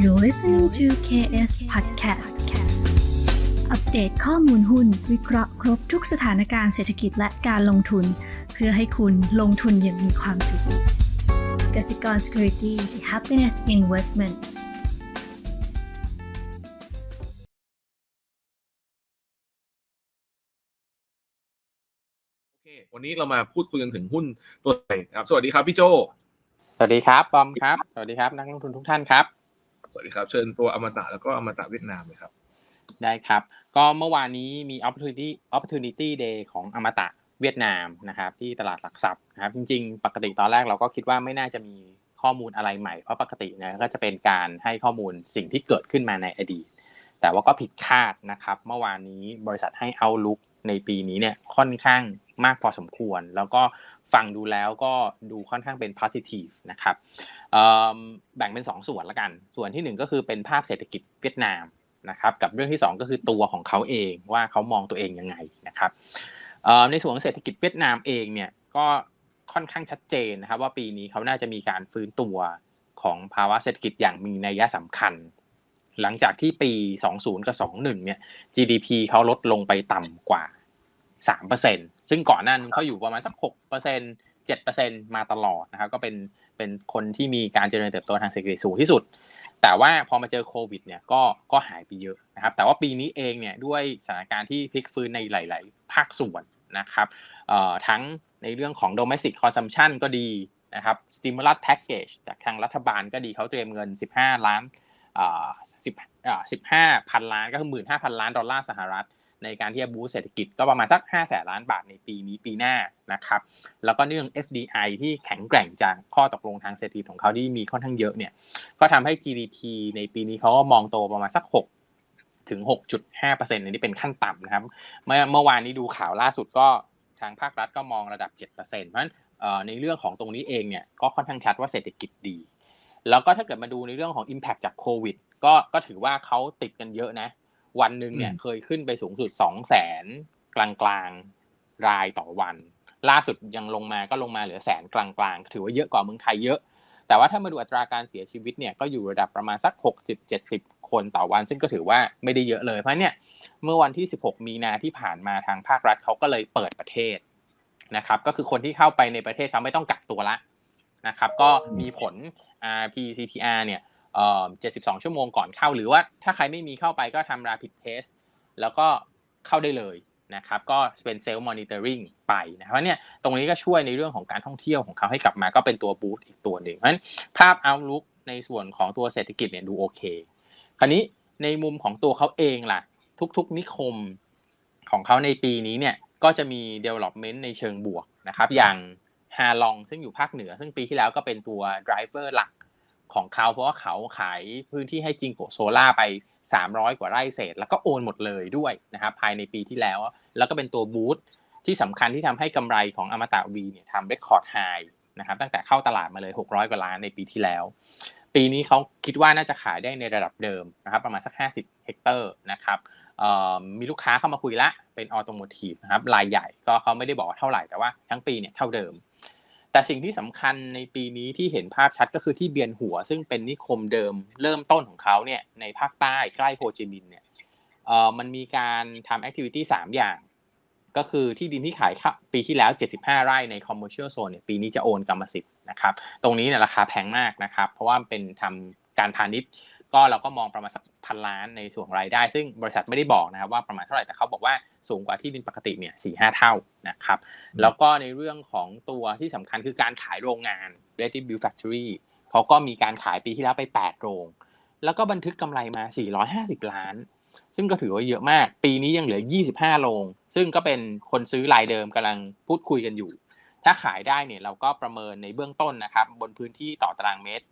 You're listening to KS Podcast อัปเดตข้อมูลหุ้น วิเคราะห์ครบทุกสถานการณ์เศรษฐกิจและการลงทุน เพื่อให้คุณลงทุนอย่างมีความสุขกสิกร Security the Happiness Investment โอเควันนี้เรามาพูดคุยกันถึงหุ้นตัวใหญ่นะครับ สวัสดีครับพี่โจ สวัสดีครับ บอมครับ สวัสดีครับ นักลงทุนทุกท่านครับ สวัสดีครับ เชิญตัวอมตะแล้วก็อมตะเวียดนามเลยครับ ได้ครับ ก็เมื่อวานนี้มี opportunity opportunity day ของอมตะเวียดนามนะครับ ที่ตลาดหลักทรัพย์นะครับ จริง ๆ ปกติตอนแรกเราก็คิดว่าไม่น่าจะมีข้อมูลอะไรใหม่ เพราะปกติเนี่ยก็จะเป็นการให้ข้อมูลสิ่งที่เกิดขึ้นมาในอดีต แต่ว่าก็ผิดคาดนะครับ เมื่อวานนี้บริษัทให้เอาลุกในปีนี้เนี่ยค่อนข้างมากพอสมควร แล้วก็ ฟังดูแล้วก็ดูค่อนข้างเป็น positive นะครับแบ่งเป็น 2 ส่วนละกัน ส่วนที่ 1 ก็คือเป็นภาพเศรษฐกิจเวียดนามนะครับกับเรื่องที่ 2 ก็คือตัวของเขาเองว่าเขามองตัวเองยังไงนะครับในส่วนของเศรษฐกิจเวียดนามเองเนี่ยก็ค่อนข้างชัดเจนนะครับว่าปีนี้เขาน่าจะมีการฟื้นตัวของภาวะเศรษฐกิจอย่างมีนัยสำคัญ หลังจากที่ปี 20 กับ 21 เนี่ย GDP เขาลดลงไปต่ำกว่า 3%ซึ่งก่อนหน้านั้นเขาอยู่ประมาณสัก 6% 7%มาตลอดนะครับก็เป็นเป็นคนที่มีการเจริญเติบโตทางเศรษฐกิจสูงที่สุด แต่ว่าพอมาเจอโควิดเนี่ยก็ก็หายไปเยอะนะครับแต่ว่าปีนี้เองเนี่ยด้วยสถานการณ์ที่พลิกฟื้นในหลาย ๆ ภาคส่วนนะครับเอ่อทั้งในเรื่องของ domestic consumption ก็ดีนะครับ stimulus package จากทางรัฐบาลก็ดีเขาเตรียมเงิน 15 ล้านอ่า10อ่า15พันล้านก็คือ15,000ล้านดอลลาร์สหรัฐ ในการที่จะบูสเศรษฐกิจก็ประมาณสัก5แสนล้านบาทในปีนี้ปีหน้านะครับแล้วก็เรื่อง FDI ที่แข็งแกร่งจากข้อตกลงทางเศรษฐกิจของเขาที่มีค่อนข้างเยอะเนี่ยก็ทำให้ GDP ในปีนี้เขาก็มองโตประมาณสัก 6 ถึง 6.5%อันนี้เป็นขั้นต่ำนะครับเมื่อเมื่อวานนี้ดูข่าวล่าสุดก็ทางภาครัฐก็มองระดับ 7%เพราะฉะนั้นในเรื่องของตรงนี้เองเนี่ยก็ค่อนข้างชัดว่าเศรษฐกิจดีแล้วก็ถ้าเกิดมาดูในเรื่องของ Impact จากโควิดก็ก็ถือว่าเขาติดกันเยอะนะ วันหนึ่งเนี่ยอืมเคยขึ้นไปสูงสุด2 0 0แสนกลางกลางๆรายต่อวัน ล่าสุดยังลงมาก็ลงมาเหลือแสนกลางกลางๆ ถือว่าเยอะกว่าเมืองไทยเยอะ แต่ว่าถ้ามาดูอัตราการเสียชีวิตเนี่ยก็อยู่ระดับประมาณสัก 60-70 คนต่อวัน ซึ่งก็ถือว่าไม่ได้เยอะเลยเพราะเนี่ยเมื่อวันที่ 16 มีนาที่ผ่านมาทางภาครัฐเขาก็เลยเปิดประเทศนะครับ ก็คือคนที่เข้าไปในประเทศเขาไม่ต้องกักตัวละนะครับ ก็มีผล RPCTR เนี่ยเอ่อ 72 ชั่วโมงก่อนเข้า หรือว่าถ้าใครไม่มีเข้าไปก็ทำ rapid test แล้วก็เข้าได้เลยนะครับก็เป็น self monitoring ไปนะครับเพราะเนี่ยตรงนี้ก็ช่วยในเรื่องของการท่องเที่ยวของเขาให้กลับมาก็เป็นตัวบูสต์อีกตัวหนึ่งเพราะฉะนั้นภาพ outlook ในส่วนของตัวเศรษฐกิจเนี่ยดูโอเค คราวนี้ในมุมของตัวเขาเองล่ะ ทุกๆนิคมของเขาในปีนี้เนี่ยก็จะมี development ในเชิงบวกนะครับอย่างฮาลองซึ่งอยู่ภาคเหนือ ซึ่งปีที่แล้วก็เป็นตัว driver หลัก ของเขาเพราะว่าเขาขายพื้นที่ให้จิงโกโซล่าไป 300 กว่าไร่เศษ แล้วก็โอนหมดเลยด้วยนะครับภายในปีที่แล้ว แล้วก็เป็นตัวบูสต์ที่สำคัญที่ทำให้กำไรของอมตะวีเนี่ยทำ record high นะครับตั้งแต่เข้าตลาดมาเลย 600 กว่าล้านในปีที่แล้ว ปีนี้เขาคิดว่าน่าจะขายได้ในระดับเดิมนะครับประมาณสัก 50 เฮกเตอร์นะครับมีลูกค้าเข้ามาคุยละเป็นออโตโมทีฟนะครับรายใหญ่ก็เขาไม่ได้บอกว่าเท่าไหร่แต่ว่าทั้งปีเนี่ยเท่าเดิม แต่สิ่งที่สำคัญในปีนี้ที่เห็นภาพชัดก็คือที่เบียนหัว ซึ่งเป็นนิคมเดิมเริ่มต้นของเขาเนี่ยในภาคใต้ใกล้โฮจิมินห์เนี่ยเอ่อมันมีการทำแอคทิวิตี้สามอย่าง ก็คือที่ดินที่ขายครับปีที่แล้ว 75 ไร่ใน commercial zone เนี่ยปีนี้จะโอนกรรมสิทธิ์นะครับ ตรงนี้เนี่ยราคาแพงมากนะครับ เพราะว่าเป็นทำการพาณิชย์ ก็เราก็มองประมาณสักพันล้านในส่วนของรายได้ ซึ่งบริษัทไม่ได้บอกนะครับว่าประมาณเท่าไหร่แต่เขาบอกว่าสูงกว่าที่ดินปกติเนี่ยสี่ห้าเท่านะครับแล้วก็ในเรื่องของตัวที่สำคัญคือการขายโรงงาน Ready Build Factory เขาก็มีการขายปีที่แล้วไป 8 โรง แล้วก็บันทึกกำไรมา 450 ล้าน ซึ่งก็ถือว่าเยอะมาก ปีนี้ยังเหลือ 25 โรง ซึ่งก็เป็นคนซื้อรายเดิมกำลังพูดคุยกันอยู่ ถ้าขายได้เนี่ยเราก็ประเมินในเบื้องต้นนะครับ บนพื้นที่ต่อตารางเมตรเ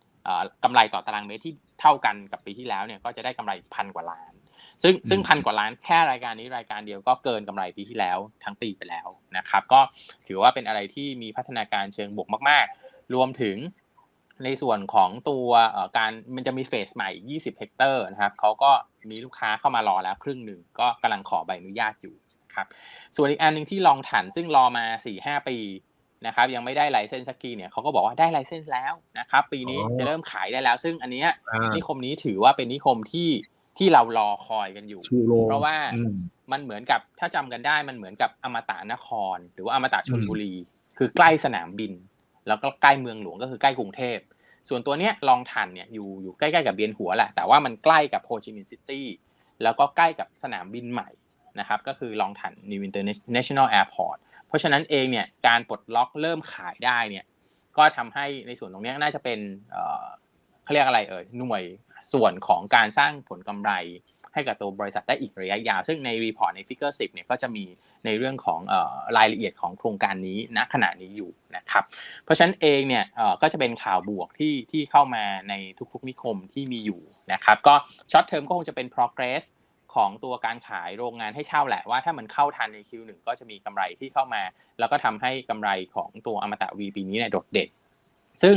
อ่อ กำไรต่อตารางเมตรที่เท่ากันกับปีที่แล้วเนี่ยก็จะได้กำไรพันกว่าล้าน ซึ่งซึ่งพันกว่าล้านแค่รายการนี้รายการเดียวก็เกินกำไรปีที่แล้วทั้งปีไปแล้วนะครับ ก็ถือว่าเป็นอะไรที่มีพัฒนาการเชิงบวกมาก ๆ รวมถึงในส่วนของตัวเอ่อการมันจะมีเฟสใหม่อีก 20 เฮกเตอร์นะครับเขาก็มีลูกค้าเข้ามารอแล้วครึ่งหนึ่งก็กำลังขอใบอนุญาตอยู่นะครับ ส่วนอีกอันหนึ่งที่ลองถันซึ่งรอมา 4-5 ปี นะครับยังไม่ได้ไลเซนส์สักทีเนี่ยเขาก็บอกว่าได้ไลเซนส์แล้วนะครับปีนี้อ๋อจะเริ่มขายได้แล้ว ซึ่งอันเนี้ยอ่านิคมนี้ถือว่าเป็นนิคมที่ที่เรารอคอยกันอยู่ชูโรงเพราะว่าอืมมันเหมือนกับถ้าจำกันได้มันเหมือนกับอมตะนคร หรือว่าอมตะชลอืมบุรี คือใกล้สนามบิน แล้วก็ใกล้เมืองหลวงก็คือใกล้กรุงเทพส่วนตัวเนี้ยลองทันเนี่ยอยู่อยู่ใกล้ ๆ กับเบียนหัวแหละแต่ว่ามันใกล้กับโฮจิมินห์ซิตี้แล้วก็ใกล้กับสนามบินใหม่นะครับก็คือลองทัน New International Airport เพร ราะฉะนั้นเองเนี่ยการปลดล็อกเริ่มขายได้เนี่ยก็ทำให้ในส่วนตรงนี้น่าจะเป็นเขาเรียกอะไรเอ่ยหน่วยส่วนของการสร้างผลกำไรให้กับตัวบริษัทได้อีกระยะยาว ซึ่งในรีพอร์ตในฟิกเกอร์10เนี่ยก็จะมีในเรื่องของรายละเอียดของโครงการนี้ณขณะนี้อยู่นะครับ เพราะฉะนั้นเองเนี่ยก็จะเป็นข่าวบวกที่ที่เข้ามาในทุกๆนิคมที่มีอยู่นะครับ ก็ช็อตเทอมก็คงจะเป็น progress ของตัวการขายโรงงานให้เช่าแหละว่าถ้ามันเข้าทันใน Q1 ก็จะมีกำไรที่เข้ามา แล้วก็ทำให้กำไรของตัวอมตะ V ปีนี้เนี่ยโดดเด่นซึ่ง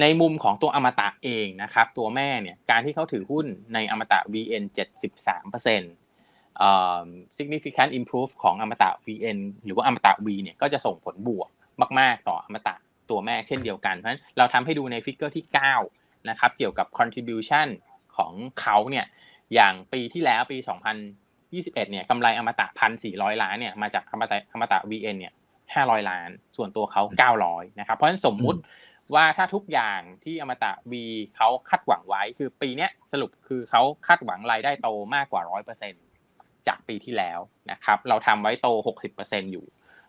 ในมุมของตัวอมตะเองนะครับ ตัวแม่เนี่ยการที่เขาถือหุ้นในอมตะ VN 73%เอ่อ significant improve ของอมตะ VN หรือว่าอมตะ V เนี่ยก็จะส่งผลบวกมาก ๆ ต่ออมตะตัวแม่เช่นเดียวกัน เพราะฉะนั้นเราทำให้ดูในฟิกเกอร์ที่ 9 นะครับ เกี่ยวกับ contribution ของเขาเนี่ย อย่างปีที่แล้วปี 2021 เนี่ยกำไรอมตะ1,400ล้านเนี่ยมาจากอมตะอมตะ VN เนี่ย500ล้าน ส่วนตัวเขา900นะครับ เพราะฉะนั้นสมมุติว่าถ้าทุกอย่างที่อมตะ V เขาคาดหวังไว้ คือปีเนี้ยสรุปคือเขาคาดหวังรายได้โตมากกว่า100%จากปีที่แล้วนะครับ เราทำไว้โต60%อยู่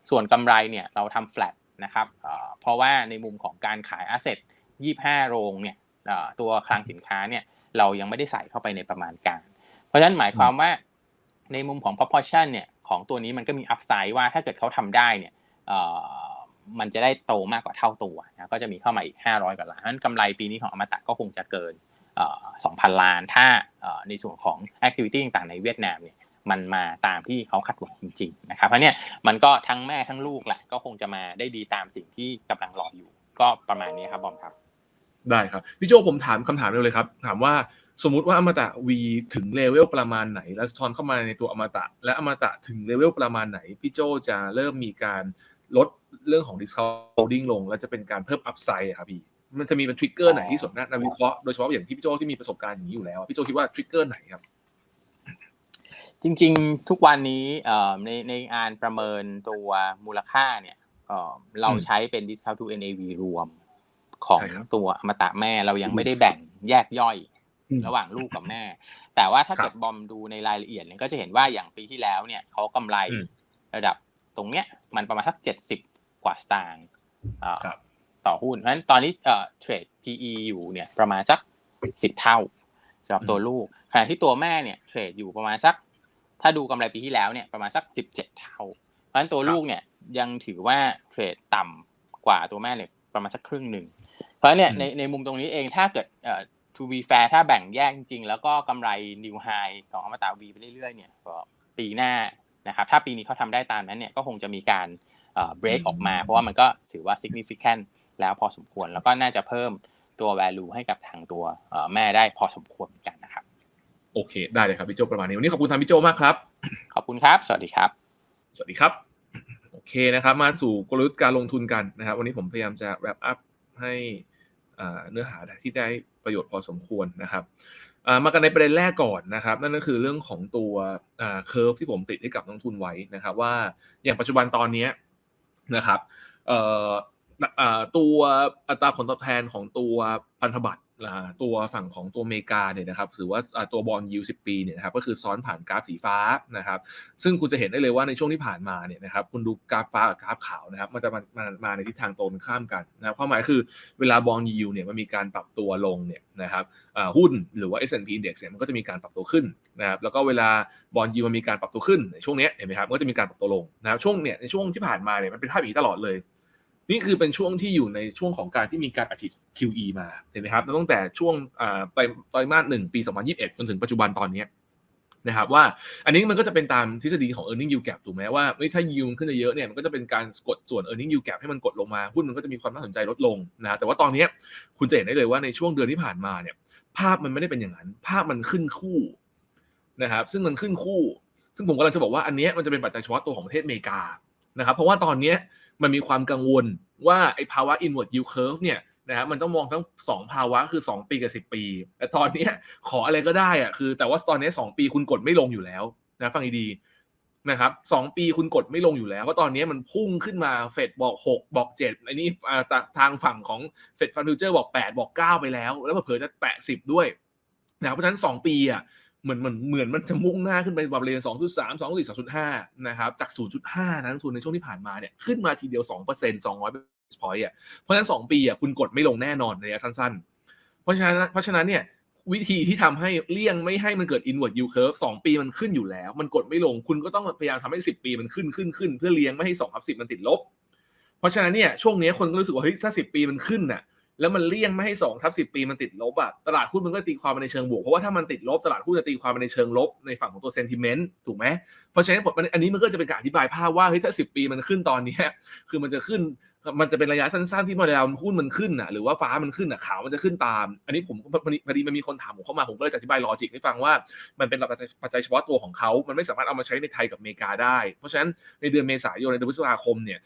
ส่วนกำไรเนี่ยเราทำ flat นะครับเอ่อเพราะว่าในมุมของการขาย asset 25 โรงเนี่ยเอ่อตัวคลังสินค้าเนี่ย เรายังไม่ได้ใส่เข้าไปในประมาณการ เพราะฉะนั้นหมายความว่าในมุมของ proportion เนี่ยของตัวนี้มันก็มี upside ว่าถ้าเกิดเขาทำได้เนี่ยมันจะได้โตมากกว่าเท่าตัวนะก็จะมีเข้ามาอีก 500 กว่าล้านนั้นกำไรปีนี้ของอมตะก็คงจะเกินเอ่อ2,000 ล้าน ถ้าในส่วนของ activity ต่างๆในเวียดนามเนี่ยมันมาตามที่เขาคาดหวังจริงๆนะครับเพราะเนี่ยมันก็ทั้งแม่ทั้งลูกแหละก็คงจะมาได้ดีตามสิ่งที่กำลังรออยู่ ก็ประมาณนี้ครับบอมครับ ได้ครับพี่โจผมถามคำถามเดียวเลยครับ ถามว่าสมมุติว่าอมตะ V ถึงเลเวลประมาณไหน แล้วสะท้อนเข้ามาในตัวอมตะ และอมตะถึงเลเวลประมาณไหน พี่โจจะเริ่มมีการลดเรื่องของ discounting ลง แล้วจะเป็นการเพิ่ม upside อะครับพี่ มันจะมีเป็นทริกเกอร์ไหนที่ส่วนนักวิเคราะห์โดยเฉพาะอย่างที่พี่โจที่มีประสบการณ์อย่างนี้อยู่แล้ว พี่โจคิดว่าทริกเกอร์ไหนครับ จริง ๆ ทุกวันนี้เอ่อในในงานประเมินตัวมูลค่าเนี่ยเอ่อเราอืมใช้เป็น discount to NAV รวม ของใช่ครับตัวอมตะแม่เรายังไม่ได้แบ่งแยกย่อยอืมระหว่างลูกกับแม่ แต่ว่าถ้าครับเกิดบอมดูในรายละเอียดเนี่ยก็จะเห็นว่าอย่างปีที่แล้วเนี่ยเขากำไรอืมระดับตรงเนี้ยมันประมาณสักเจ็ดสิบกว่าสตางค์เอ่อครับต่อหุ้นเพราะฉะนั้นตอนนี้เอ่อเทรด PE อยู่เนี่ยประมาณสักสิบเท่าสำหรับตัวลูกขณะที่ตัวแม่เนี่ยเทรดอยู่ประมาณสัก ถ้าดูกำไรปีที่แล้วเนี่ยประมาณสักสิบเจ็ดเท่า เพราะฉะนั้นตัวครับลูกเนี่ยยังถือว่าเทรดต่ำกว่าตัวแม่เนี่ยประมาณสักครึ่งหนึ่ง เพราะฉะนั้นเนี่ยอืมในในมุมตรงนี้เองถ้าเกิดเอ่อ to be fair ถ้าแบ่งแยกจริงๆ แล้วก็กำไร new high ของอมตะวีไปเรื่อยๆเนี่ยก็ปีหน้านะครับถ้าปีนี้เขาทำได้ตามนั้นเนี่ยก็คงจะมีการเอ่อ break ออกมา เพราะว่ามันก็ถือว่า significant แล้วพอสมควรแล้วก็น่าจะเพิ่มตัว value ให้กับทางตัวเอ่อแม่ได้พอสมควรเหมือนกันนะครับโอเค ได้เลยครับพี่โจประมาณนี้วันนี้ขอบคุณทางพี่โจมากครับ ขอบคุณครับ สวัสดีครับ สวัสดีครับ โอเคนะครับ มาสู่กลยุทธ์การลงทุนกันนะครับ วันนี้ผมพยายามจะ wrap up ให้อ่า เนื้อหาที่ได้ประโยชน์พอสมควรนะครับมากันในประเด็นแรกก่อนนะครับ นั่นก็คือเรื่องของตัวเคอร์ฟที่ผมติดให้กับนักลงทุนไว้นะครับว่าอย่างปัจจุบันตอนนี้นะครับตัวอัตราผลตอบแทนของตัวพันธบัตร ตัวฝั่งของตัวอเมริกาเนี่ยนะครับหรือว่าตัวบอลยูสิบปีเนี่ยนะครับก็คือซ้อนผ่านกราฟสีฟ้านะครับซึ่งคุณจะเห็นได้เลยว่าในช่วงที่ผ่านมาเนี่ยนะครับคุณดูกราฟฟ้ากับกราฟขาวนะครับมันจะมามามาในทิศทางตรงข้ามกันนะครับความหมายคือเวลาบอลยูเนี่ยมันมีการปรับตัวลงเนี่ยนะครับหุ้นหรือว่า S&P Index เนี่ยมันก็จะมีการปรับตัวขึ้นนะครับแล้วก็เวลาบอลยูมันมีการปรับตัวขึ้นในช่วงเนี้ยเห็นไหมครับก็จะมีการปรับตัวลงนะครับช่วงเนี่ยในช่วงที่ผ่านมาเนี่ยมันเป็นภาพอย่างนี้ตลอดเลย นี่คือเป็นช่วงที่อยู่ในช่วงของการที่มีการอัดฉีด QE มาเห็นไหมครับตั้งแต่ช่วงอ่าไตรไตรมาสหนึ่งปี 2021 จนถึงปัจจุบันตอนนี้นะครับว่าอันนี้มันก็จะเป็นตามทฤษฎีของ earning yield gap ถูกไหมว่าถ้า yield ขึ้นเยอะๆเนี่ยมันก็จะเป็นการกดส่วน earning yield gap ให้มันกดลงมา หุ้นมันก็จะมีความน่าสนใจลดลงนะแต่ว่าตอนนี้คุณจะเห็นได้เลยว่าในช่วงเดือนที่ผ่านมาเนี่ยภาพมันไม่ได้เป็นอย่างนั้น ภาพมันขึ้นคู่นะครับซึ่งมันขึ้นคู่ ซึ่งผมกำลังจะบอกว่าอันเนี้ยมันจะเป็นปัจจัยเฉพาะตัวของประเทศอเมริกานะครับเพราะว่าตอนเนี้ มันมีความกังวลว่าไอ้ภาวะ inward yield curve เนี่ยนะฮะมันต้องมองทั้ง 2 ภาวะคือ 2 ปีกับ 10 ปี แต่ตอนนี้ขออะไรก็ได้อะคือ แต่ว่าตอนนี้ 2 ปีคุณกดไม่ลงอยู่แล้วนะฟังดีๆนะครับสองปีคุณกดไม่ลงอยู่แล้วเพราะตอนนี้มันพุ่งขึ้นมาเฟดบอก 6 บอก7อันนี้อ่ทางฝั่งของเฟดฟันฟิวเจอร์บอก 8 บอก 9 ไปแล้ว แล้วเผื่อจะแตะ10 ด้วยนะเพราะฉะนั้น 2 ปีอะ เหมือนเหมือนเหมือนมันจะมุ่งหน้าขึ้นไปบริเวณ2.3 2.4 2.5นะครับจาก0.5นะนักลงทุนในช่วงที่ผ่านมาเนี่ยขึ้นมาทีเดียว2% 200 basis point อะเพราะฉะนั้น2ปีอะคุณกดไม่ลงแน่นอนในระยะสั้น ๆ เพราะฉะนั้นเพราะฉะนั้นเนี่ยวิธีที่ทำให้เลี่ยงไม่ให้มันเกิด inward yield curve 2 ปีมันขึ้นอยู่แล้ว มันกดไม่ลงคุณก็ต้องพยายามทำให้ 10 ปีมันขึ้นขึ้นขึ้น เพื่อเลี้ยงไม่ให้2ทับ10 มันติดลบ เพราะฉะนั้นเนี่ยช่วงนี้คนก็รู้สึกว่าเฮ้ยถ้า 10 ปีมันขึ้นน่ะ แล้วมันเลี่ยงไม่ให้2ทับ10ปีมันติดลบอะตลาดหุ้นมันก็ตีความไปในเชิงบวก เพราะว่าถ้ามันติดลบตลาดหุ้นจะตีความไปในเชิงลบในฝั่งของตัว sentiment ถูกไหมเพราะฉะนั้นผมอันนี้มันก็จะเป็นการอธิบายภาพว่าเฮ้ยถ้า 10 ปีมันขึ้นตอนนี้คือมันจะขึ้นมันจะเป็นระยะสั้นๆที่เวลาหุ้นมันขึ้นอะหรือว่าฟ้ามันขึ้นอะขาวมันจะขึ้นตาม อันนี้ผมพอดีมันมีคนถามผมเข้ามาผมก็เลยอธิบายลอจิกให้ฟังว่า มันเป็นปัจจัยปัจจัยเฉพาะตัวของเขา มันไม่สามารถเอามาใช้ในไทยกับอเมริกาได้ เพราะฉะนั้นในเดือนเมษายนในเดือนพฤษภาคมเนี่ย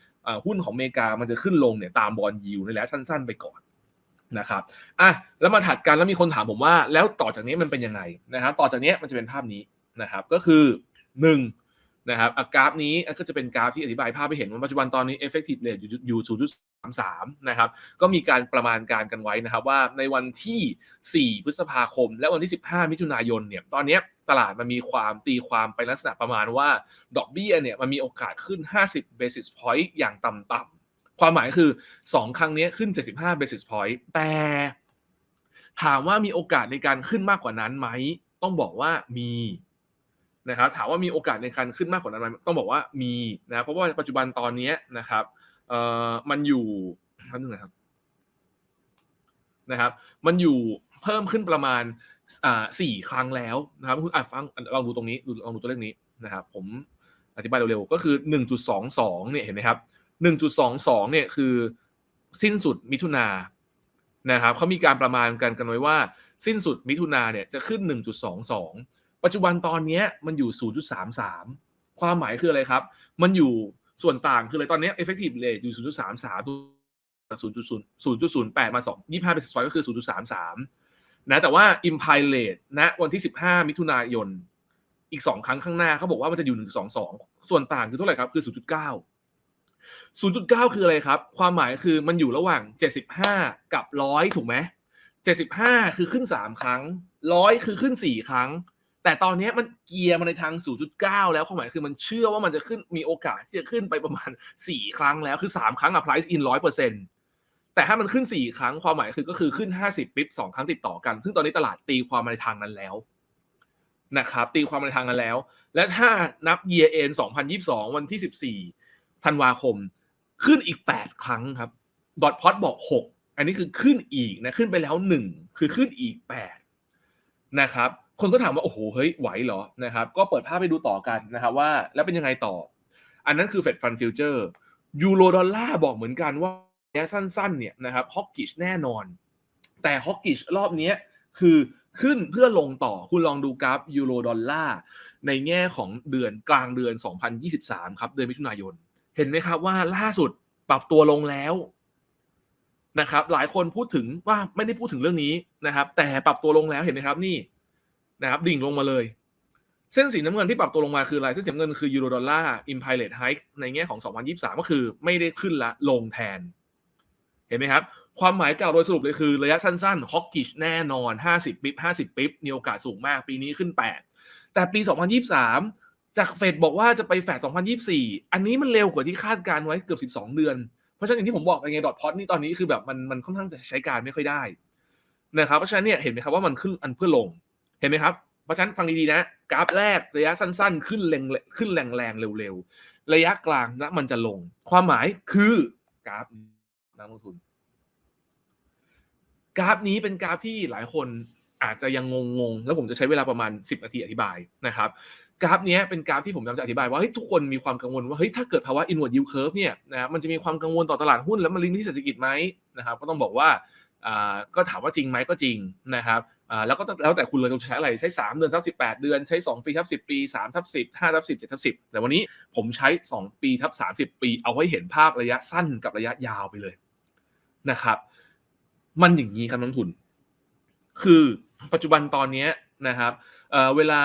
หุ้นของอเมริกามันจะขึ้นลงเนี่ยตามบอลยิวในระยะสั้น ๆ ไปก่อน นะครับอะแล้วมาถัดกันแล้วมีคนถามผมว่า แล้วต่อจากนี้มันเป็นยังไงนะครับต่อจากนี้มันจะเป็นภาพนี้นะครับ ก็คือหนึ่งนะครับกราฟนี้ก็จะเป็นกราฟที่อธิบายภาพให้เห็นว่าปัจจุบันตอนนี้ effective rate อยู่ 0.33 นะครับ ก็มีการประมาณการกันไว้นะครับว่าในวันที่ 4 พฤษภาคม และวันที่ 15 มิถุนายนเนี่ยตอนนี้ตลาดมันมีความตีความไปลักษณะประมาณว่าดอกเบี้ยเนี่ยมันมีโอกาสขึ้น 50 basis point อย่างต่ำ ความหมายคือ 2 ครั้งนี้ขึ้น 75 basis point แต่ถามว่ามีโอกาสในการขึ้นมากกว่านั้นไหม ต้องบอกว่ามีนะครับถามว่ามีโอกาสในการขึ้นมากกว่านั้นไหมต้องบอกว่ามีนะเพราะว่าปัจจุบันตอนนี้นะครับเอ่อมันอยู่ท่านนึงนะครับนะครับ มันอยู่เพิ่มขึ้นประมาณอ่าสี่ครั้งแล้วนะครับคุณอะฟังลองดูตรงนี้ลองดูตัวเลขนี้นะครับผมอธิบายเร็วๆก็คือหนึ่งจุดสองสองเนี่ยเห็นไหมครับ หนึ่งจุดสองสองเนี่ยคือสิ้นสุดมิถุนานะครับเขามีการประมาณกันกันไว้ว่า สิ้นสุดมิถุนาเนี่ยจะขึ้น 1.22 ปัจจุบันตอนนี้มันอยู่ 0.33 ความหมายคืออะไรครับ มันอยู่ส่วนต่างคืออะไรตอนนี้ effective rate อยู่ 0.33 0.0 0.08มา2 25 basis point ก็คือ 0.33 นะแต่ว่า implied rate ณวันที่ 15 มิถุนายน อีก 2 ครั้งข้างหน้าเขาบอกว่ามันจะอยู่ 1.22 ส่วนต่างคือเท่าไหร่ครับคือ 0.9 0.9 คืออะไรครับ ความหมายคือมันอยู่ระหว่าง 75 กับ 100 ถูกไหม75 คือขึ้น 3 ครั้ง 100 คือขึ้น 4 ครั้ง แต่ตอนนี้มันเกียร์มาในทาง 0.9 แล้วความหมายคือมันเชื่อว่ามันจะขึ้นมีโอกาสที่จะขึ้นไปประมาณ 4 ครั้งแล้วคือ 3 ครั้งอะ price in 100%แต่ถ้ามันขึ้น 4 ครั้งความหมายคือก็คือขึ้น 50ปิ๊บ2ครั้งติดต่อกัน ซึ่งตอนนี้ตลาดตีความมาในทางนั้นแล้วนะครับตีความมาในทางนั้นแล้ว และถ้านับ year end 2022 วันที่ 14 ธันวาคม ขึ้นอีก 8 ครั้งครับ ดอทพอตบอก 6 อันนี้คือขึ้นอีกนะ ขึ้นไปแล้ว 1 คือขึ้นอีก 8 นะครับ คนก็ถามว่า โอ้โห เฮ้ย ไหวเหรอ นะครับ ก็เปิดภาพไปดูต่อกันนะครับว่า แล้วเป็นยังไงต่อ อันนั้นคือ Fed Fund Future ยูโรดอลลาร์บอกเหมือนกันว่าระยะสั้นๆ เนี่ยนะครับฮอกกิชแน่นอน แต่ฮอกกิชรอบนี้คือขึ้นเพื่อลงต่อคุณลองดูกราฟยูโรดอลลาร์ในแง่ของเดือนกลางเดือน 2023 ครับ เดือนมิถุนายน เห็นไหมครับว่าล่าสุดปรับตัวลงแล้วนะครับ หลายคนพูดถึงว่าไม่ได้พูดถึงเรื่องนี้นะครับ แต่ปรับตัวลงแล้วเห็นไหมครับนี่นะครับ ดิ่งลงมาเลย เส้นสีน้ำเงินที่ปรับตัวลงมาคืออะไรเส้นสีน้ำเงินคือยูโรดอลลาร์อิมพายเลทไฮในแง่ของ 2023 ก็คือไม่ได้ขึ้นละลงแทน เห็นไหมครับ ความหมายกล่าวโดยสรุปเลยคือระยะสั้นๆฮอกกิชแน่นอน 50 ปิ๊บ50 ปิ๊บมีโอกาสสูงมาก ปีนี้ขึ้น 8 แต่ปี 2023 จากเฟดบอกว่าจะไปแฟด2024 อันนี้มันเร็วกว่าที่คาดการไว้เกือบ 12 เดือน เพราะฉะนั้นอย่างที่ผมบอกไปไงดอทพอตนี่ตอนนี้คือแบบมันมันค่อนข้างจะใช้การไม่ค่อยได้นะครับเพราะฉะนั้นเนี่ยเห็นไหมครับว่ามันขึ้นอันเพื่อลงเห็นไหมครับเพราะฉะนั้นฟังดีๆนะกราฟแรกระยะสั้นๆ ขึ้นแรงขึ้นแรงๆเร็วๆระยะกลางแล้วมันจะลง ความหมายคือกราฟนักลงทุน กราฟนี้เป็นกราฟที่หลายคนอาจจะยังงงๆ แล้วผมจะใช้เวลาประมาณ 10 นาทีอธิบายนะครับ กราฟนี้เป็นกราฟที่ผมจะอธิบายว่าเฮ้ยทุกคนมีความกังวลว่าเฮ้ยถ้าเกิดภาวะ inward yield curve เนี่ยนะมันจะมีความกังวลต่อตลาดหุ้นแล้วมันลิงก์ที่เศรษฐกิจไหมนะครับก็ต้องบอกว่าอ่าก็ถามว่าจริงไหมก็จริงนะครับอ่าแล้วก็แล้วแต่คุณเลยจะใช้อะไรใช้ 3 เดือนทับ18 เดือนใช้ 2 ปีทับ10 ปี3ทับ10 5ทับ10 7ทับ10 แต่วันนี้ผมใช้ 2 ปีทับ30 ปี เอาไว้เห็นภาพระยะสั้นกับระยะยาวไปเลยนะครับมันอย่างนี้ครับนักทุน คือปัจจุบันตอนนี้นะครับเอ่อเวลา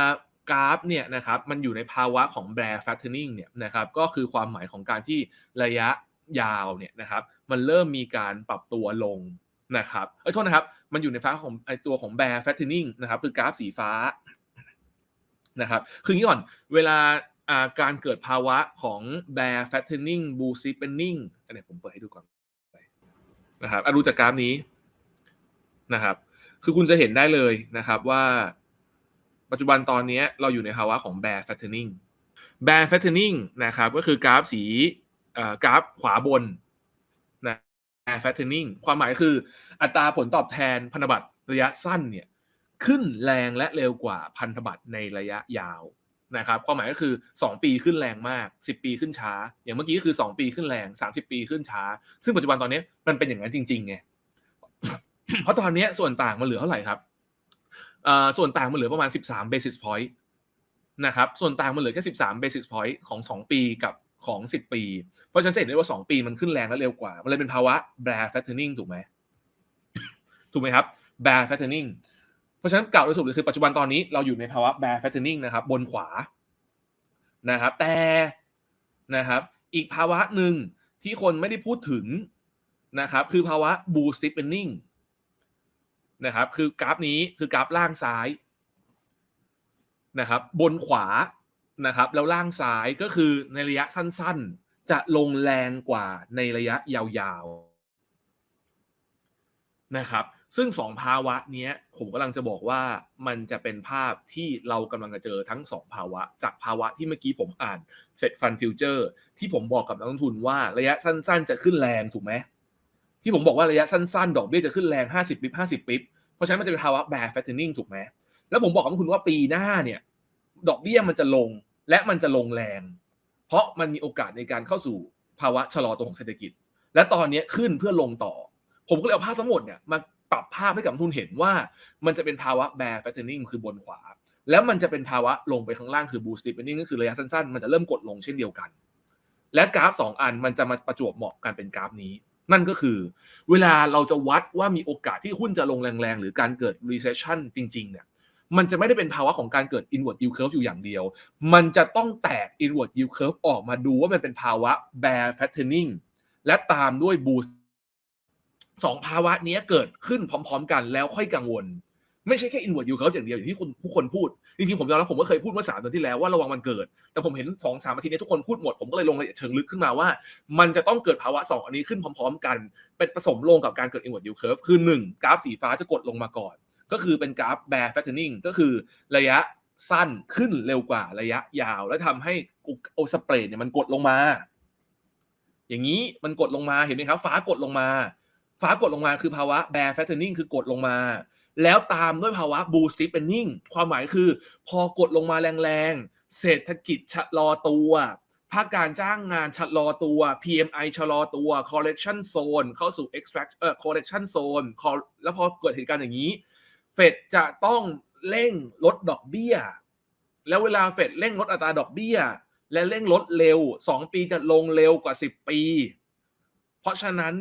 กราฟเนี่ยนะครับมันอยู่ในภาวะของ bear flattening เนี่ยนะครับก็คือความหมายของการที่ระยะยาวเนี่ยนะครับมันเริ่มมีการปรับตัวลงนะครับเอ้ยโทษนะครับ มันอยู่ในฟ้าของไอตัวของ bear flattening นะครับคือกราฟสีฟ้านะครับคืออย่างนี้ก่อนเวลาอ่าการเกิดภาวะของ bear flattening bull steepening อันนี้ผมเปิดให้ดูก่อนนะครับอดูจากกราฟนี้นะครับคือคุณจะเห็นได้เลยนะครับว่า ปัจจุบันตอนนี้เราอยู่ในภาวะของ bear flattening bear flattening นะครับก็คือกราฟสีกราฟขวาบนนะ bear flattening ความหมายคืออัตราผลตอบแทนพันธบัตรระยะสั้นเนี่ยขึ้นแรงและเร็วกว่าพันธบัตรในระยะยาวนะครับความหมายก็คือ 2 ปีขึ้นแรงมาก 10 ปีขึ้นช้า อย่างเมื่อกี้ก็คือ 2 ปีขึ้นแรง 30 ปีขึ้นช้า ซึ่งปัจจุบันตอนนี้มันเป็นอย่างนั้นจริงๆไงเพราะตอนนี้ส่วนต่างมันเหลือเท่าไหร่ครับ ส่วนต่างมันเหลือประมาณ 13 basis point นะครับ ส่วนต่างมันเหลือแค่ 13 basis point ของ 2 ปีกับของ 10 ปี เพราะฉะนั้นจะเห็นได้ว่า 2 ปีมันขึ้นแรงและเร็วกว่า มันเลยเป็นภาวะ bear flattening ถูกไหม ถูกไหมครับ bear flattening เพราะฉะนั้นกล่าวโดยสรุปเลยคือปัจจุบันตอนนี้เราอยู่ในภาวะ bear flattening นะครับ บนขวา นะครับ แต่นะครับ อีกภาวะหนึ่งที่คนไม่ได้พูดถึงนะครับ คือภาวะ bull steepening นะครับ คือกราฟนี้คือกราฟล่างซ้ายนะครับ บนขวานะครับ แล้วล่างซ้ายก็คือในระยะสั้นๆ จะลงแรงกว่าในระยะยาวๆนะครับซึ่งสองภาวะนี้ผมกำลังจะบอกว่ามันจะเป็นภาพที่เรากำลังจะเจอทั้งสองภาวะ จากภาวะที่เมื่อกี้ผมอ่าน Fed Fund Future ที่ผมบอกกับนักลงทุนว่าระยะสั้นๆ จะขึ้นแรงถูกไหมที่ผมบอกว่าระยะสั้นๆ ดอกเบี้ยจะขึ้นแรง 50 ปิ๊บ50 ปิ๊บเพ ราะฉะนั้นมันจะเป็นภาวะ bear flattening ถูกไหมแล้วผมบอกกับคุณว่าปีหน้าเนี่ย ดอกเบี้ยมันจะลงและมันจะลงแรง เพราะมันมีโอกาสในการเข้าสู่ภาวะชะลอตัวของเศรษฐกิจ และตอนนี้ขึ้นเพื่อลงต่อ ผมก็เลยเอาภาพทั้งหมดเนี่ยมาปรับภาพให้กับทุนเห็นว่ามันจะเป็นภาวะ bear flattening คือบนขวา แล้วมันจะเป็นภาวะลงไปข้างล่างคือ bull steepening ก็คือระยะสั้นๆ มันจะเริ่มกดลงเช่นเดียวกัน และกราฟ 2 อันมันจะมาประจวบเหมาะกันเป็นกราฟนี้ นั่นก็คือ เวลาเราจะวัดว่ามีโอกาสที่หุ้นจะลงแรงๆ หรือการเกิด recession จริง ๆ เนี่ย มันจะไม่ได้เป็นภาวะของการเกิด inward yield curve อยู่อย่างเดียว มันจะต้องแตก inward yield curve ออกมาดูว่ามันเป็นภาวะ bear flattening และตามด้วย boost สองภาวะนี้เกิดขึ้นพร้อม ๆ กันแล้วค่อยกังวล ไม่ใช่แค่ inward yield curve อย่างเดียวอย่างที่คนผู้คนพูด จริงๆผมยอมรับผมก็เคยพูดเมื่อสามเดือนที่แล้วว่าระวังมันเกิด แต่ผมเห็นสองสามอาทิตย์นี้ทุกคนพูดหมด ผมก็เลยลงรายละเอียดเชิงลึกขึ้นมาว่า มันจะต้องเกิดภาวะสองอันนี้ขึ้นพร้อม ๆ กัน เป็นผสมลงกับการเกิด inward yield curve คือ1กราฟสีฟ้าจะกดลงมาก่อน ก็คือเป็นกราฟ bear flattening ก็คือระยะสั้นขึ้นเร็วกว่าระยะยาว แล้วทำให้โอสเปรดเนี่ยมันกดลงมา อย่างนี้มันกดลงมาเห็นไหมครับ ฟ้ากดลงมา ฟ้ากดลงมาคือภาวะ bear flattening คือกดลงมา แล้วตามด้วยภาวะ bull steepening ความหมายคือ พอกดลงมาแรงๆ เศรษฐกิจชะลอตัวภาคการจ้างงานชะลอตัว PMI ชะลอตัว correction zone เข้าสู่ extract เอ่อ correction zone แล้วพอเกิดเหตุการณ์อย่างนี้ เฟดจะต้องเร่งลดดอกเบี้ย แล้วเวลาเฟดเร่งลดอัตราดอกเบี้ย และเร่งลดเร็ว 2 ปีจะลงเร็วกว่า 10 ปี เพราะฉะนั้น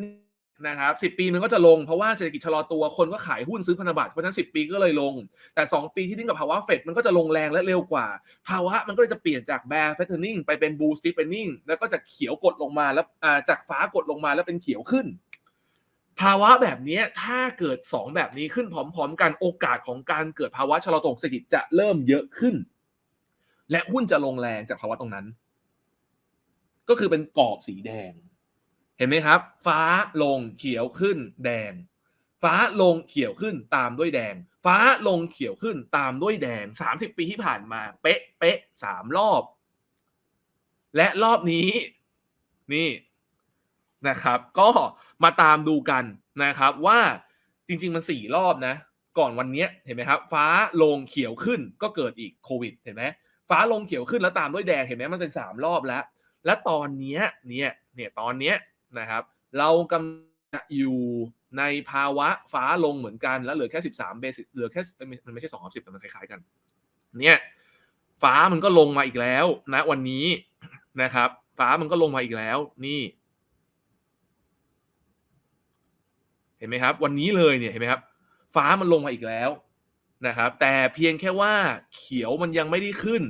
นะครับ10ปีมันก็จะลงเพราะว่าเศรษฐกิจชะลอตัวคนก็ขายหุ้นซื้อพันธบัตรเพราะฉะนั้น 10 ปีก็เลยลง แต่ 2 ปีที่นิ่งกับภาวะเฟดมันก็จะลงแรงและเร็วกว่า ภาวะมันก็เลยจะเปลี่ยนจาก bear flattening ไปเป็น bull steepening แล้วก็จะเขียวกดลงมาแล้วจากฟ้ากดลงมาแล้วเป็นเขียวขึ้น ภาวะแบบนี้ถ้าเกิด 2 แบบนี้ขึ้นพร้อม ๆ กันโอกาสของการเกิดภาวะชะลอตัวเศรษฐกิจจะเริ่มเยอะขึ้น และหุ้นจะลงแรงจากภาวะตรงนั้น ก็คือเป็นกรอบสีแดง ห็นไหมครับ ฟ้าลงเขียวขึ้นแดง ฟ้าลงเขียวขึ้นตามด้วยแดง ฟ้าลงเขียวขึ้นตามด้วยแดง 30 ปีที่ผ่านมา เป๊ะเป๊ะสามรอบ และรอบนี้นี่นะครับ ก็มาตามดูกันนะครับว่าจริง ๆ มันสี่รอบนะ ก่อนวันนี้เห็นไหมครับ ฟ้าลงเขียวขึ้นก็เกิดอีกโควิดเห็นไหมฟ้าลงเขียวขึ้นแล้วตามด้วยแดงเห็นไหมมันเป็นสามรอบแล้ว และตอนนี้เนี่ยเนี่ยตอนเนี้ย นะครับ เรากำลังอยู่ในภาวะฟ้าลงเหมือนกัน แล้วเหลือแค่ 13 เบสิสเหลือแค่มันไม่ใช่2 10แต่มันคล้ายๆกัน เนี่ย ฟ้ามันก็ลงมาอีกแล้วนะวันนี้นะครับ ฟ้ามันก็ลงมาอีกแล้ว นี่ เห็นไหมครับ วันนี้เลยเนี่ยเห็นไหมครับ ฟ้ามันลงมาอีกแล้วนะครับ แต่เพียงแค่ว่าเขียวมันยังไม่ได้ขึ้น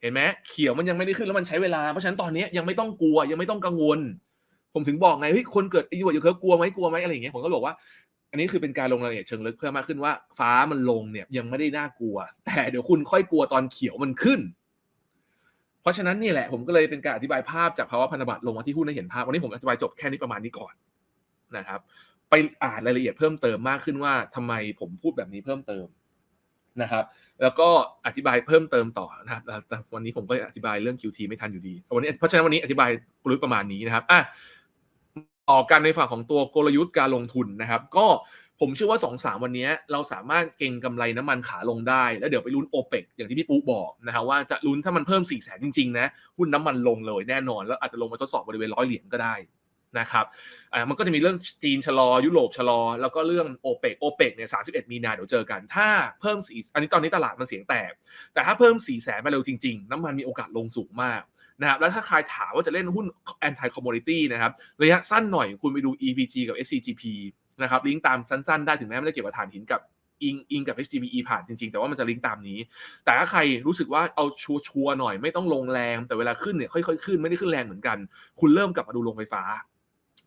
เห็นไหมเขียวมันยังไม่ได้ขึ้นแล้วมันใช้เวลาเพราะฉะนั้นตอนนี้ยังไม่ต้องกลัวยังไม่ต้องกังวล ผมถึงบอกไงเฮ้ยคนเกิดอายุอยู่เขากลัวไหมกลัวไหมอะไรอย่างเงี้ยผมก็บอกว่า อันนี้คือเป็นการลงรายละเอียดเชิงลึกเพื่อมากขึ้นว่า ฟ้ามันลงเนี่ยยังไม่ได้น่ากลัว แต่เดี๋ยวคุณค่อยกลัวตอนเขียวมันขึ้น เพราะฉะนั้นนี่แหละผมก็เลยเป็นการอธิบายภาพจากภาวะพันธบัตรลงมาที่หุ้นให้เห็นภาพวันนี้ผมอธิบายจบแค่นี้ประมาณนี้ก่อนนะครับ ไปอ่านรายละเอียดเพิ่มเติมมากขึ้นว่าทำไมผมพูดแบบนี้เพิ่มเติม นะครับ แล้วก็อธิบายเพิ่มเติมต่อนะครับแต่วันนี้ผมก็อธิบายเรื่อง QT ไม่ทันอยู่ดีวันนี้เพราะฉะนั้นวันนี้อธิบายกลยุทธ์ประมาณนี้นะครับอะต่อกันในฝั่งของตัวกลยุทธ์การลงทุนนะครับ ก็ผมเชื่อว่า2อสาวันนี้เราสามารถเก็งกำไรน้ำมันขาลงได้ แล้วเดี๋ยวไปลุ้นโอเปกอย่างที่พี่ปุ๊บอกนะครับว่าจะลุ้นถ้ามันเพิ่ม4ี่แสนจริงๆนะหุ้นน้ำมันลงเลยแน่นอน แล้วอาจจะลงมาทดสอบบริเวณร้อยเหรียญก็ได้ นะครับอ่ามันก็จะมีเรื่องจีนชะลอยุโรปชะลอ แล้วก็เรื่องโอเปกโอเปกเนี่ยสามีนาเดี๋ยวเจอกัน ถ้าเพิ่มสีอันนี้ตอนนี้ตลาดมันเสียงแตก แต่ถ้าเพิ่ม4ี่แสนมาเร็วจริง ๆ น้ำมันมีโอกาสลงสูงมากนะครับแล้วถ้าใครถามว่าจะเล่นหุ้น anti commodity นะครับระยะสั้นหน่อยคุณไปดู EPG กับ SCGP นะครับลิงก์ตามสั้นๆ ได้ถึงแม้ไม่ได้เกี่ยวกับถ่านหินกับอิงอิงกับ HDPE ผ่านจริงๆ แต่ว่ามันจะลิงก์ตามนี้ แต่ถ้าใครรู้สึกว่าเอาชัวร์ๆหน่อยไม่ต้องลงแรง แต่เวลาขึ้นเนี่ยค่อยๆขึ้นไม่ได้ขึ้นแรงเหมือนกัน คุณเริ่มกลับมาดูโรงไฟฟ้า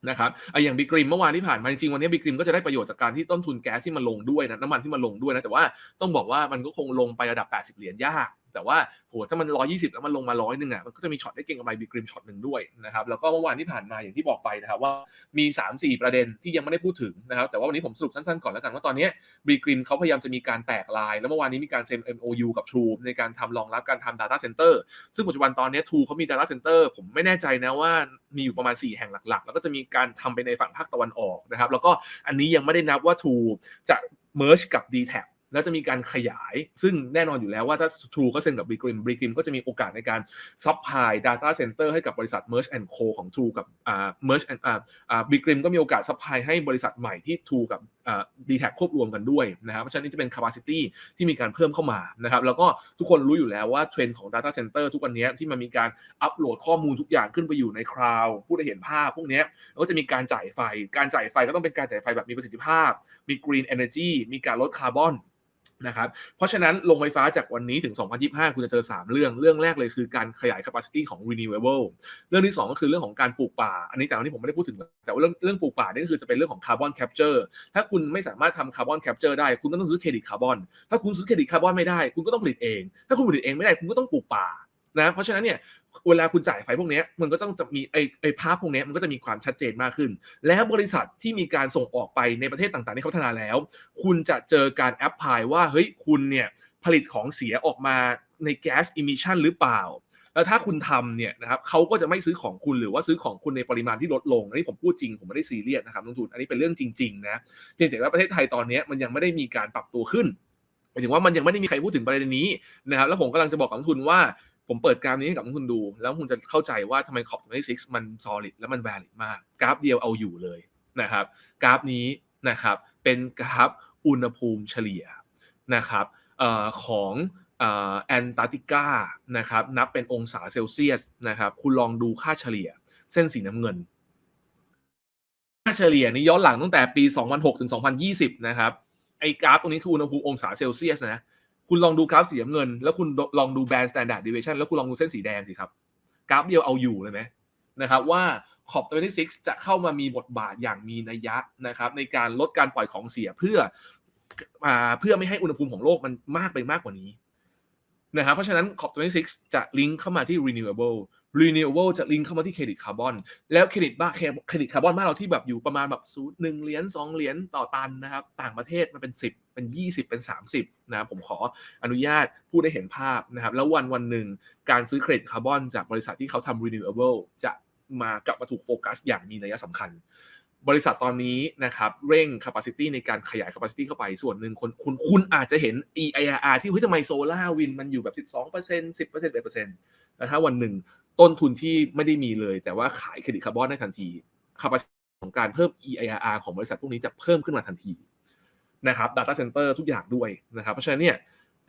นะครับไออย่างบิกริมเมื่อวานที่ผ่านมาจริงๆวันนี้บิกริมก็จะได้ประโยชน์จากการที่ต้นทุนแก๊สที่มันลงด้วยนะน้ำมันที่มันลงด้วยนะแต่ว่าต้องบอกว่ามันก็คงลงไประดับ 80 เหรียญยาก แต่ว่าโหถ้ามัน 120 แล้วมันลงมาร้อยหนึ่งอะมันก็จะมีช็อตได้เก่งกำไรบิกริมช็อตหนึ่งด้วยนะครับแล้วก็เมื่อวานที่ผ่านมาอย่างที่บอกไปนะครับว่ามี 3-4 ประเด็นที่ยังไม่ได้พูดถึงนะครับแต่ว่าวันนี้ผมสรุปสั้นๆก่อนแล้วกันว่าตอนนี้บิกริมเขาพยายามจะมีการแตกลาย แล้วเมื่อวานนี้มีการเซ็น MOU กับ True ในการทำรองรับการทำ Data Center ซึ่งปัจจุบันตอนนี้ True เขามี Data Center ผมไม่แน่ใจนะว่ามีอยู่ประมาณ 4 แห่งหลักๆ แล้วก็จะมีการทำไปในฝั่งภาคตะวันออกนะครับแล้วก็อันนี้ยังไม่ได้นับว่า True จะ merge กับ d t แท แล้วจะมีการขยาย ซึ่งแน่นอนอยู่แล้วว่าถ้า True ก็เซ็นกับ b ีกริมบ g กริมก็จะมีโอกาสในการซัพพลาย Data Center ให้กับบริษัท Merge and Co ของ True กับอ่า Merge and อ่าอ่า b ีกริมก็มีโอกาสซัพพลายให้บริษัทใหม่ที่ True กับอ่า d t แทควบรวมกันด้วยนะครับเพราะฉะนั้นนี่จะเป็น capacity ที่มีการเพิ่มเข้ามานะครับแล้วก็ทุกคนรู้อยู่แล้วว่าเทรนด์ของ Data Center ทุกวันนี้ที่มันมีการอัปโหลดข้อมูลทุกอย่างขึ้นไปอยู่ในคลาวด์ผู้ได้เห็นภาพพวกนี้แล้วก็จะมีการจ่ายไฟ การจ่ายไฟก็ต้องเป็นการจ่ายไฟแบบมีประสิทธิภาพ มี green energy มีการลดคาร์บอน นะครับเพราะฉะนั้นลงไฟฟ้าจากวันนี้ถึง 2025 คุณจะเจอ 3 เรื่อง เรื่องแรกเลยคือการขยาย capacity ของ renewable เรื่องที่ 2 ก็คือเรื่องของการปลูกป่า อันนี้แต่วันนี้ผมไม่ได้พูดถึง แต่ว่าเรื่องเรื่องปลูกป่านี่ก็คือจะเป็นเรื่องของ carbon capture ถ้าคุณไม่สามารถทำ carbon capture ได้ คุณก็ต้องซื้อเครดิตคาร์บอน ถ้าคุณซื้อเครดิตคาร์บอนไม่ได้ คุณก็ต้องผลิตเอง ถ้าคุณผลิตเองไม่ได้ คุณก็ต้องปลูกป่านะ เพราะฉะนั้นเนี่ย เวลาคุณจ่ายไฟพวกนี้มันก็ต้องมีไอไอภาพพวกนี้มันก็จะมีความชัดเจนมากขึ้น แล้วบริษัทที่มีการส่งออกไปในประเทศต่างๆที่เขาพัฒนาแล้ว คุณจะเจอการแอปพลายว่าเฮ้ยคุณเนี่ยผลิตของเสียออกมาในแก๊สอิมิชันหรือเปล่า แล้วถ้าคุณทำเนี่ยนะครับเขาก็จะไม่ซื้อของคุณหรือว่าซื้อของคุณในปริมาณที่ลดลงอันนี้ผมพูดจริงผมไม่ได้ซีเรียสนะครับลงทุนอันนี้เป็นเรื่องจริงๆนะเพียงแต่ว่าประเทศไทยตอนนี้มันยังไม่ได้มีการปรับตัวขึ้นหมายถึงว่ามันยังไม่ได้มีใครพูดถึงประเด็นนี้นะครับแล้วผมกำลังจะบอกกับทุนว่า ผมเปิดกราฟนี้ให้กับนักทุนดู แล้วคุณจะเข้าใจว่าทำไมขอบ26มัน solid และมัน valid มาก กราฟเดียวเอาอยู่เลยนะครับ กราฟนี้นะครับเป็นกราฟอุณหภูมิเฉลี่ยนะครับออของแอนตาร์กติกานะครับนับเป็นองศาเซลเซียสนะครับคุณลองดูค่าเฉลี่ย เส้นสีน้ำเงิน ค่าเฉลี่ยนี้ย้อนหลังตั้งแต่ปี 2006 ถึง 2020 นะครับไอ้กราฟตรงนี้คืออุณหภูมิองศาเซลเซียสนะ คุณลองดูกราฟสีน้ำเงิน แล้วคุณลองดูแบรนด์สแตนดาร์ดเดเวชันแล้วคุณลองดูเส้นสีแดงสิครับ กราฟเดียวเอาอยู่เลยไหมนะครับว่าขอบ26จะเข้ามามีบทบาทอย่างมีนัยยะนะครับ ในการลดการปล่อยของเสียเพื่ออเพื่อไม่ให้อุณหภูมิของโลกมันมากไปมากกว่านี้นะครับเพราะฉะนั้นขอบ26จะลิงก์เข้ามาที่ renewable renewable จะลิงก์เข้ามาที่เครดิตคาร์บอนแล้วเครดิตบ้าเครดิตคาร์บอนบ้านเราที่แบบอยู่ประมาณแบบศูนย์หนึ่งเหรียญสองเหรียญต่อตันนะครับ ต่างประเทศมันเป็น 10 เป็น 20 เป็น 30นะครับผมขออนุญาตพูดได้เห็นภาพนะครับ แล้ววันวันหนึ่งการซื้อเครดิตคาร์บอนจากบริษัทที่เขาทำ renewable จะมากลับมาถูกโฟกัสอย่างมีนัยสำคัญบริษัทตอนนี้นะครับเร่ง capacity ในการขยาย capacity เข้าไปส่วนหนึ่งคนคุณคุณอาจจะเห็น EIRR ที่เฮ้ยทำไมโซลาร์วินมันอยู่แบบ 12% 10% 11%แล้วถ้าวันหนึ่ง ต้นทุนที่ไม่ได้มีเลย แต่ว่าขายเครดิตคาร์บอนได้ทันที capacity ของการเพิ่ม EIRR ของบริษัทพวกนี้จะเพิ่มขึ้นมาทันทีนะครับ Data Center ทุกอย่างด้วยนะครับ เพราะฉะนั้นเนี่ย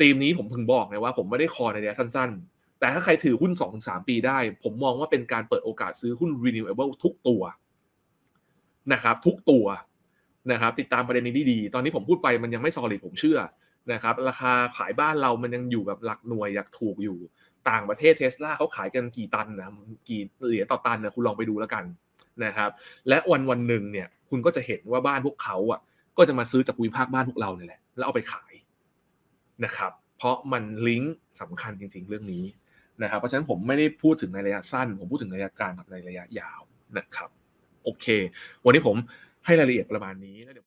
ธีมนี้ผมพึงบอกเลยว่าผมไม่ได้คอในระยะสั้น ๆ แต่ถ้าใครถือหุ้น 2-3 ปีได้ ผมมองว่าเป็นการเปิดโอกาสซื้อหุ้น renewable ทุกตัวนะครับ ทุกตัวนะครับ ติดตามประเด็นนี้ดีๆ ตอนนี้ผมพูดไปมันยังไม่ solid ผมเชื่อนะครับ ราคาขายบ้านเรามันยังอยู่แบบหลักหน่วยอยากถูกอยู่ ต่างประเทศเทสลาเขาขายกันกี่ตันนะกี่เหรียญต่อตันนะคุณลองไปดูแล้วกันนะครับ และวันวันหนึ่งเนี่ยคุณก็จะเห็นว่าบ้านพวกเขาอะก็จะมาซื้อจากภูมิภาคบ้านพวกเราเนี่ยแหละแล้วเอาไปขายนะครับ เพราะมันลิงก์สำคัญจริง ๆ เรื่องนี้นะครับ เพราะฉะนั้นผมไม่ได้พูดถึงในระยะสั้น ผมพูดถึงระยะกลางกับในระยะยาวนะครับ โอเค วันนี้ผมให้รายละเอียดประมาณนี้แล้วเดี๋ยว